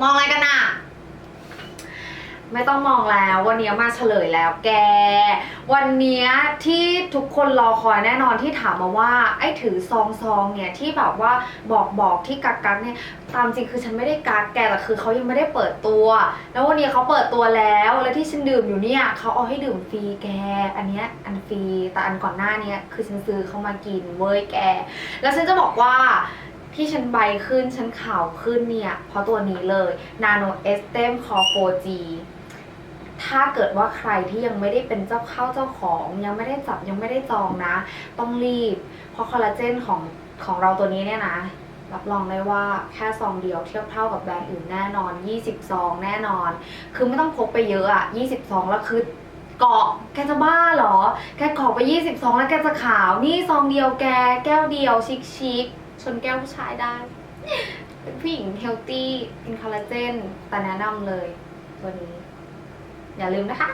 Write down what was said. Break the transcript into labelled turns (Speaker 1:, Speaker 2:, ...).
Speaker 1: มองอะไรกันอะไม่ต้องมองแล้ววันนี้มาเฉลยแล้วแก วันนี้ที่ทุกคนรอคอยแน่นอนที่ถามมาว่า ไอ้ถือซองซองเนี่ยที่แบบว่าบอกบอกที่กักกักเนี่ยตามจริงคือฉันไม่ได้กักแกแต่คือเขายังไม่ได้เปิดตัว แล้ววันนี้เขาเปิดตัวแล้วแล้วที่ฉันดื่มอยู่เนี่ยเขาเอาให้ดื่มฟรีแก อันเนี้ยอันฟรีแต่อันก่อนหน้านี้คือฉันซื้อเขามากินเว้ยแก แล้วฉันจะบอกว่า ที่ฉันใบขึ้น ฉันขาวขึ้นเนี่ย เพราะตัวนี้เลย Nano e s t e m c o 4G ถ้าเกิดว่าใครที่ยังไม่ได้เป็นเจ้าเข้าเจ้าของ ยังไม่ได้จับยังไม่ได้จองนะ ต้องรีบ เพราะคอลลาเจนของของเราตัวนี้เนี่ยนะ รับรองได้ว่าแค่ซองเดียวเทียบเท่ากับแบรนด์อื่นแน่นอน 20 ซองแน่นอน คือไม่ต้องพกไปเยอะอะ20 ซองแล้วคือเกาะแกจะบ้าเหรอ แกเกาะไป20ซองแล้วแกจะขาว นี่ซองเดียวแกแก้วเดียวชิชิคๆ ชนแก้วผู้ชายได้ เป็นผู้หญิงเฮลตี้กินคอลลาเจนแต่แนะนำเลย ตัวนี้ อย่าลืมนะคะ